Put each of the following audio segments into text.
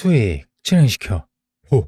수익 진행시켜. 호.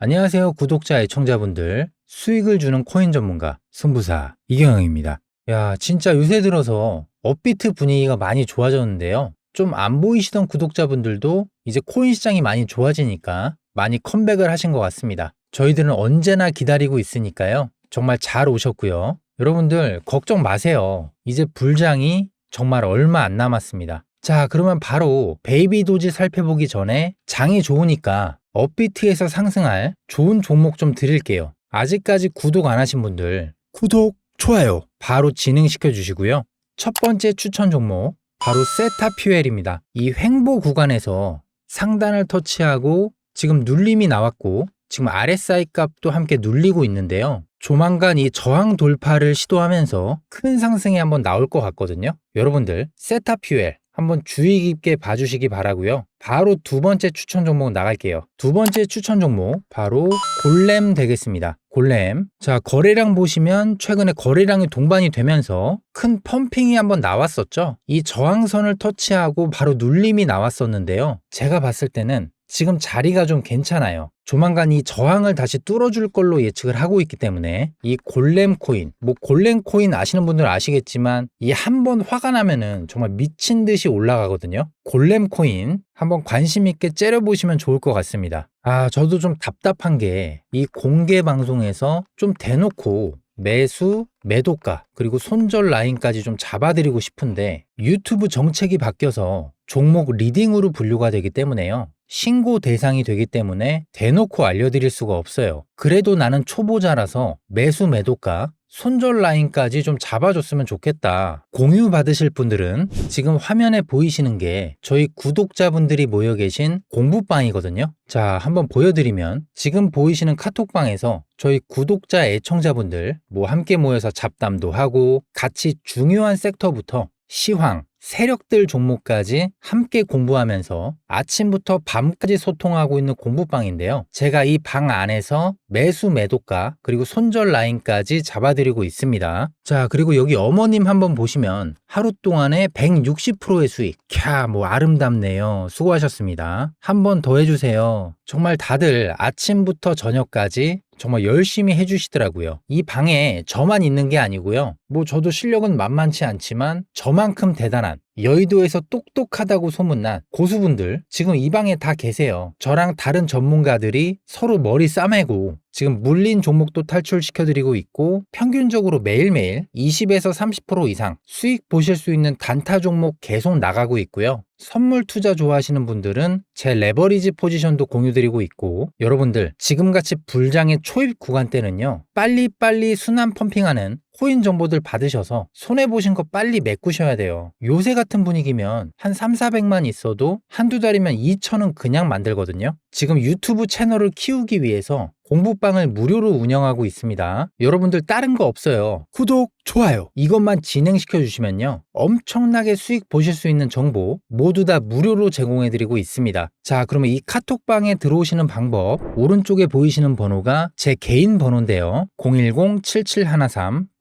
안녕하세요, 구독자 애청자분들. 수익을 주는 코인 전문가 승부사 이경영입니다. 야, 진짜 요새 들어서 업비트 분위기가 많이 좋아졌는데요. 좀 안 보이시던 구독자분들도 이제 코인 시장이 많이 좋아지니까 많이 컴백을 하신 것 같습니다. 저희들은 언제나 기다리고 있으니까요. 정말 잘 오셨고요. 여러분들 걱정 마세요. 이제 불장이 정말 얼마 안 남았습니다. 자, 그러면 바로 베이비 도지 살펴보기 전에 장이 좋으니까 업비트에서 상승할 좋은 종목 좀 드릴게요. 아직까지 구독 안 하신 분들 구독, 좋아요 바로 진행시켜 주시고요. 첫 번째 추천 종목 바로 세타퓨엘입니다. 이 횡보 구간에서 상단을 터치하고 지금 눌림이 나왔고 지금 RSI 값도 함께 눌리고 있는데요. 조만간 이 저항 돌파를 시도하면서 큰 상승이 한번 나올 것 같거든요. 여러분들 세타퓨엘 한번 주의 깊게 봐주시기 바라고요. 바로 두 번째 추천 종목 나갈게요. 두 번째 추천 종목 바로 골렘 되겠습니다. 골렘. 자, 거래량 보시면 최근에 거래량이 동반이 되면서 큰 펌핑이 한번 나왔었죠. 이 저항선을 터치하고 바로 눌림이 나왔었는데요. 제가 봤을 때는 지금 자리가 좀 괜찮아요. 조만간 이 저항을 다시 뚫어줄 걸로 예측을 하고 있기 때문에 이 골렘 코인, 뭐 골렘 코인 아시는 분들 아시겠지만 이 한 번 화가 나면은 정말 미친 듯이 올라가거든요. 골렘 코인 한번 관심 있게 째려보시면 좋을 것 같습니다. 아, 저도 좀 답답한 게 이 공개 방송에서 좀 대놓고 매수, 매도가, 그리고 손절 라인까지 좀 잡아드리고 싶은데 유튜브 정책이 바뀌어서 종목 리딩으로 분류가 되기 때문에요. 신고 대상이 되기 때문에 대놓고 알려드릴 수가 없어요. 그래도 나는 초보자라서 매수, 매도가, 손절 라인까지 좀 잡아줬으면 좋겠다. 공유 받으실 분들은 지금 화면에 보이시는 게 저희 구독자분들이 모여 계신 공부방이거든요. 자, 한번 보여드리면 지금 보이시는 카톡방에서 저희 구독자 애청자분들 뭐 함께 모여서 잡담도 하고 같이 중요한 섹터부터 시황, 세력들 종목까지 함께 공부하면서 아침부터 밤까지 소통하고 있는 공부방인데요. 제가 이 방 안에서 매수 매도가 그리고 손절 라인까지 잡아드리고 있습니다. 자, 그리고 여기 어머님 한번 보시면 하루 동안에 160%의 수익. 캬, 뭐 아름답네요. 수고하셨습니다. 한번 더 해주세요. 정말 다들 아침부터 저녁까지 정말 열심히 해주시더라고요. 이 방에 저만 있는 게 아니고요. 뭐 저도 실력은 만만치 않지만 저만큼 대단한 여의도에서 똑똑하다고 소문난 고수분들 지금 이 방에 다 계세요. 저랑 다른 전문가들이 서로 머리 싸매고 지금 물린 종목도 탈출시켜드리고 있고 평균적으로 매일매일 20에서 30% 이상 수익 보실 수 있는 단타 종목 계속 나가고 있고요. 선물 투자 좋아하시는 분들은 제 레버리지 포지션도 공유드리고 있고 여러분들 지금같이 불장의 초입 구간 때는요 빨리빨리 순환 펌핑하는 코인 정보들 받으셔서 손해보신 거 빨리 메꾸셔야 돼요. 요새 같은 분위기면 한 3, 400만 있어도 한두 달이면 2천은 그냥 만들거든요. 지금 유튜브 채널을 키우기 위해서 공부방을 무료로 운영하고 있습니다. 여러분들 다른 거 없어요. 구독, 좋아요. 이것만 진행시켜 주시면요. 엄청나게 수익 보실 수 있는 정보 모두 다 무료로 제공해 드리고 있습니다. 자, 그러면 이 카톡방에 들어오시는 방법 오른쪽에 보이시는 번호가 제 개인 번호인데요.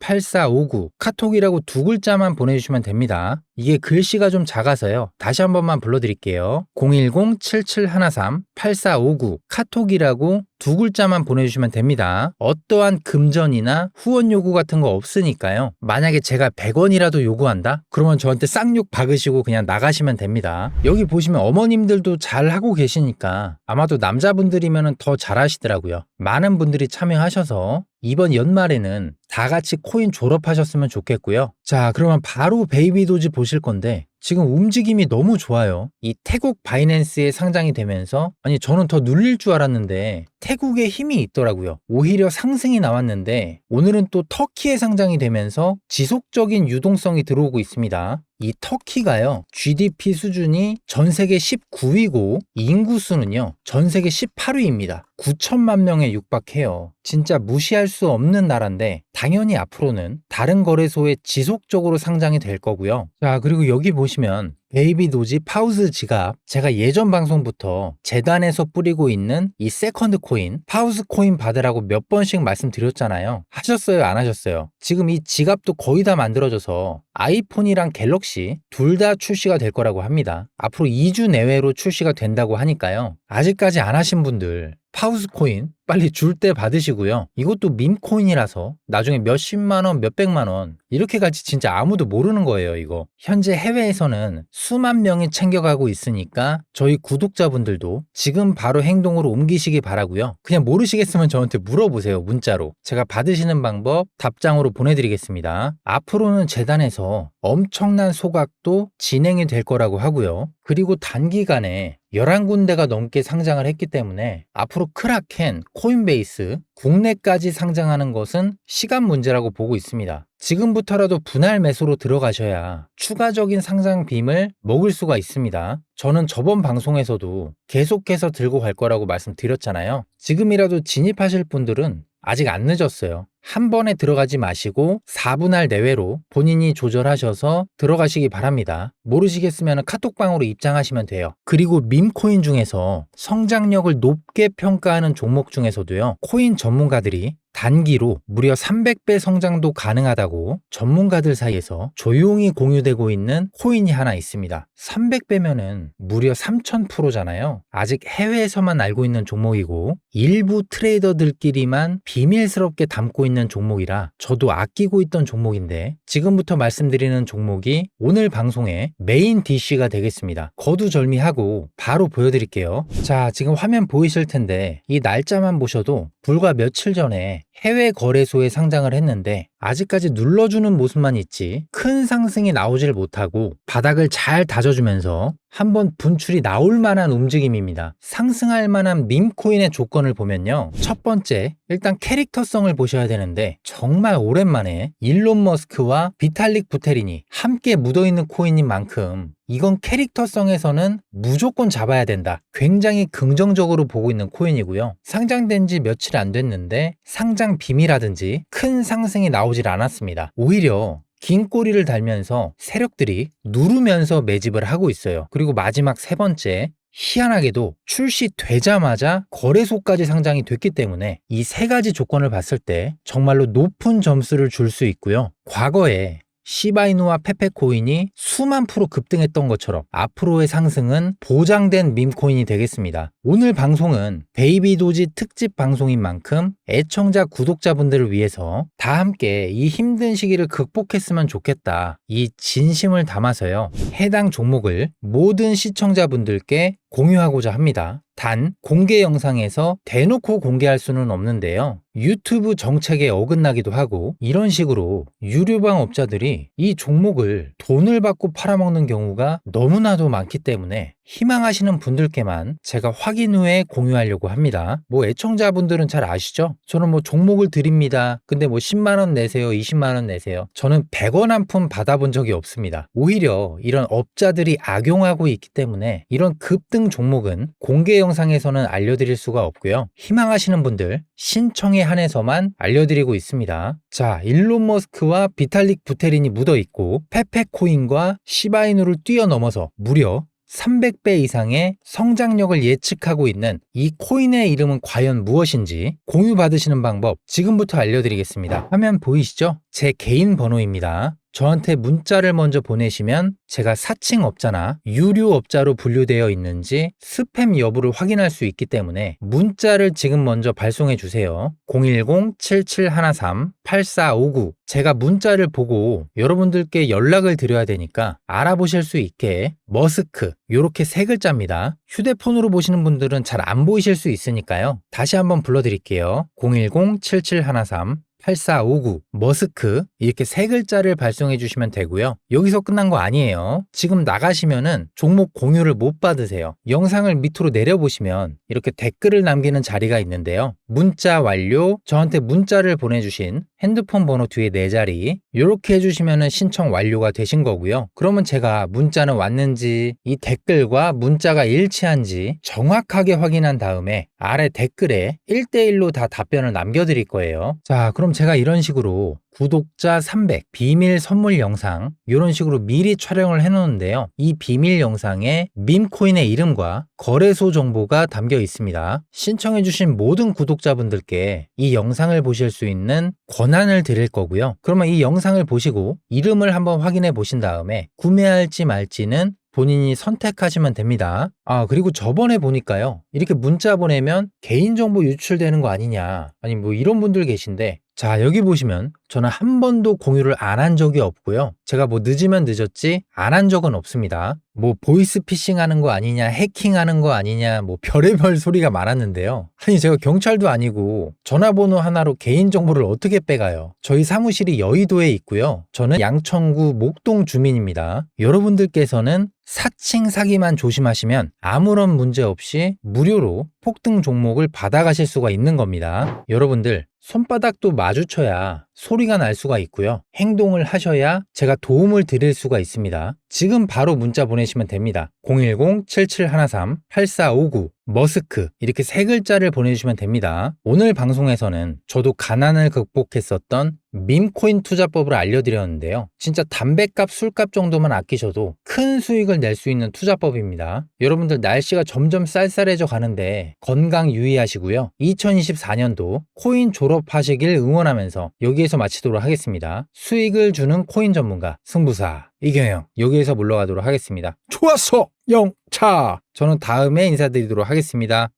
010-7713-8459 카톡이라고 두 글자만 보내주시면 됩니다. 이게 글씨가 좀 작아서요. 다시 한 번만 불러드릴게요. 010-7713-8459 카톡이라고 두 글자만 보내주시면 됩니다. 어떠한 금전이나 후원 요구 같은 거 없으니까요. 만약에 제가 100원이라도 요구한다? 그러면 저한테 쌍욕 박으시고 그냥 나가시면 됩니다. 여기 보시면 어머님들도 잘 하고 계시니까 아마도 남자분들이면 더 잘하시더라고요. 많은 분들이 참여하셔서 이번 연말에는 다 같이 코인 졸업하셨으면 좋겠고요. 자, 그러면 바로 베이비 도지 보실 건데 지금 움직임이 너무 좋아요. 이 태국 바이낸스에 상장이 되면서 아니 저는 더 눌릴 줄 알았는데 태국에 힘이 있더라고요. 오히려 상승이 나왔는데 오늘은 또 터키에 상장이 되면서 지속적인 유동성이 들어오고 있습니다. 이 터키가요, GDP 수준이 전 세계 19위고, 인구 수는요, 전 세계 18위입니다. 9천만 명에 육박해요. 진짜 무시할 수 없는 나라인데, 당연히 앞으로는 다른 거래소에 지속적으로 상장이 될 거고요. 자, 그리고 여기 보시면 보시면 베이비 도지 파우스 지갑 제가 예전 방송부터 재단에서 뿌리고 있는 이 세컨드 코인 파우스 코인 받으라고 몇 번씩 말씀드렸잖아요. 하셨어요? 안 하셨어요? 지금 이 지갑도 거의 다 만들어져서 아이폰이랑 갤럭시 둘 다 출시가 될 거라고 합니다. 앞으로 2주 내외로 출시가 된다고 하니까요. 아직까지 안 하신 분들 파우스 코인 빨리 줄 때 받으시고요. 이것도 밈 코인이라서 나중에 몇십만 원, 몇백만 원 이렇게 갈지 진짜 아무도 모르는 거예요, 이거. 현재 해외에서는 수만 명이 챙겨가고 있으니까 저희 구독자분들도 지금 바로 행동으로 옮기시기 바라고요. 그냥 모르시겠으면 저한테 물어보세요, 문자로. 제가 받으시는 방법 답장으로 보내드리겠습니다. 앞으로는 재단에서 엄청난 소각도 진행이 될 거라고 하고요. 그리고 단기간에 11군데가 넘게 상장을 했기 때문에 앞으로 크라켄, 코인베이스, 국내까지 상장하는 것은 시간 문제라고 보고 있습니다. 지금부터라도 분할 매수로 들어가셔야 추가적인 상장 빔을 먹을 수가 있습니다. 저는 저번 방송에서도 계속해서 들고 갈 거라고 말씀드렸잖아요. 지금이라도 진입하실 분들은 아직 안 늦었어요. 한 번에 들어가지 마시고 4분할 내외로 본인이 조절하셔서 들어가시기 바랍니다. 모르시겠으면 카톡방으로 입장하시면 돼요. 그리고 밈코인 중에서 성장력을 높게 평가하는 종목 중에서도요. 코인 전문가들이 단기로 무려 300배 성장도 가능하다고 전문가들 사이에서 조용히 공유되고 있는 코인이 하나 있습니다. 300배면은 무려 3000%잖아요. 아직 해외에서만 알고 있는 종목이고 일부 트레이더들끼리만 비밀스럽게 담고 있는 종목이라 저도 아끼고 있던 종목인데 지금부터 말씀드리는 종목이 오늘 방송의 메인 DC가 되겠습니다. 거두절미하고 바로 보여드릴게요. 자, 지금 화면 보이실 텐데 이 날짜만 보셔도 불과 며칠 전에 해외 거래소에 상장을 했는데 아직까지 눌러주는 모습만 있지 큰 상승이 나오질 못하고 바닥을 잘 다져주면서 한번 분출이 나올 만한 움직임입니다. 상승할 만한 밈코인의 조건을 보면요. 첫 번째, 일단 캐릭터성을 보셔야 되는데 정말 오랜만에 일론 머스크와 비탈릭 부테린이 함께 묻어있는 코인인 만큼 이건 캐릭터성에서는 무조건 잡아야 된다. 굉장히 긍정적으로 보고 있는 코인이고요. 상장된 지 며칠 안 됐는데 상장 비밀이라든지 큰 상승이 나오질 않았습니다. 오히려 긴 꼬리를 달면서 세력들이 누르면서 매집을 하고 있어요. 그리고 마지막 세 번째, 희한하게도 출시되자마자 거래소까지 상장이 됐기 때문에 이 세 가지 조건을 봤을 때 정말로 높은 점수를 줄 수 있고요. 과거에 시바이누와 페페코인이 수만 프로 급등했던 것처럼 앞으로의 상승은 보장된 밈코인이 되겠습니다. 오늘 방송은 베이비도지 특집 방송인 만큼 애청자 구독자분들을 위해서 다 함께 이 힘든 시기를 극복했으면 좋겠다. 이 진심을 담아서요. 해당 종목을 모든 시청자분들께 공유하고자 합니다. 단 공개 영상에서 대놓고 공개할 수는 없는데요. 유튜브 정책에 어긋나기도 하고 이런 식으로 유료방 업자들이 이 종목을 돈을 받고 팔아먹는 경우가 너무나도 많기 때문에 희망하시는 분들께만 제가 확인 후에 공유하려고 합니다. 뭐 애청자분들은 잘 아시죠? 저는 뭐 종목을 드립니다. 근데 뭐 10만원 내세요, 20만원 내세요. 저는 100원 한 푼 받아본 적이 없습니다. 오히려 이런 업자들이 악용하고 있기 때문에 이런 급등 종목은 공개 영상에서는 알려드릴 수가 없고요. 희망하시는 분들 신청에 한해서만 알려드리고 있습니다. 자, 일론 머스크와 비탈릭 부테린이 묻어 있고 페페코인과 시바이누를 뛰어넘어서 무려 300배 이상의 성장력을 예측하고 있는 이 코인의 이름은 과연 무엇인지 공유 받으시는 방법 지금부터 알려드리겠습니다. 화면 보이시죠? 제 개인 번호입니다. 저한테 문자를 먼저 보내시면 제가 사칭 업자나 유료 업자로 분류되어 있는지 스팸 여부를 확인할 수 있기 때문에 문자를 지금 먼저 발송해 주세요. 010-7713-8459 제가 문자를 보고 여러분들께 연락을 드려야 되니까 알아보실 수 있게 머스크 요렇게 세 글자입니다. 휴대폰으로 보시는 분들은 잘 안 보이실 수 있으니까요. 다시 한번 불러드릴게요. 010-7713 8459 머스크 이렇게 세 글자를 발송해 주시면 되고요. 여기서 끝난 거 아니에요. 지금 나가시면은 종목 공유를 못 받으세요. 영상을 밑으로 내려보시면 이렇게 댓글을 남기는 자리가 있는데요. 문자 완료 저한테 문자를 보내주신 핸드폰 번호 뒤에 네 자리 이렇게 해주시면은 신청 완료가 되신 거고요. 그러면 제가 문자는 왔는지 이 댓글과 문자가 일치한지 정확하게 확인한 다음에 아래 댓글에 1대1로 다 답변을 남겨드릴 거예요. 자, 그럼 제가 이런 식으로 구독자 300 비밀 선물 영상 이런 식으로 미리 촬영을 해놓는데요. 이 비밀 영상에 밈코인의 이름과 거래소 정보가 담겨 있습니다. 신청해주신 모든 구독자분들께 이 영상을 보실 수 있는 권한을 드릴 거고요. 그러면 이 영상을 보시고 이름을 한번 확인해 보신 다음에 구매할지 말지는 본인이 선택하시면 됩니다. 아, 그리고 저번에 보니까요. 이렇게 문자 보내면 개인정보 유출되는 거 아니냐. 아니, 뭐 이런 분들 계신데. 자, 여기 보시면 저는 한 번도 공유를 안 한 적이 없고요. 제가 뭐 늦으면 늦었지 안 한 적은 없습니다. 뭐 보이스 피싱 하는 거 아니냐, 해킹 하는 거 아니냐, 뭐 별의별 소리가 많았는데요. 아니, 제가 경찰도 아니고 전화번호 하나로 개인정보를 어떻게 빼가요? 저희 사무실이 여의도에 있고요. 저는 양천구 목동 주민입니다. 여러분들께서는 사칭 사기만 조심하시면 아무런 문제 없이 무료로 폭등 종목을 받아가실 수가 있는 겁니다. 여러분들 손바닥도 마주쳐야 소리가 날 수가 있고요. 행동을 하셔야 제가 도움을 드릴 수가 있습니다. 지금 바로 문자 보내시면 됩니다. 010-7713-8459 머스크 이렇게 세 글자를 보내주시면 됩니다. 오늘 방송에서는 저도 가난을 극복했었던 밈코인 투자법을 알려드렸는데요. 진짜 담배값, 술값 정도만 아끼셔도 큰 수익을 낼 수 있는 투자법입니다. 여러분들 날씨가 점점 쌀쌀해져 가는데 건강 유의하시고요. 2024년도 코인 졸업하시길 응원하면서 여기에서 마치도록 하겠습니다. 수익을 주는 코인 전문가 승부사 이경영 여기에서 물러가도록 하겠습니다. 좋았어 영차 저는 다음에 인사드리도록 하겠습니다.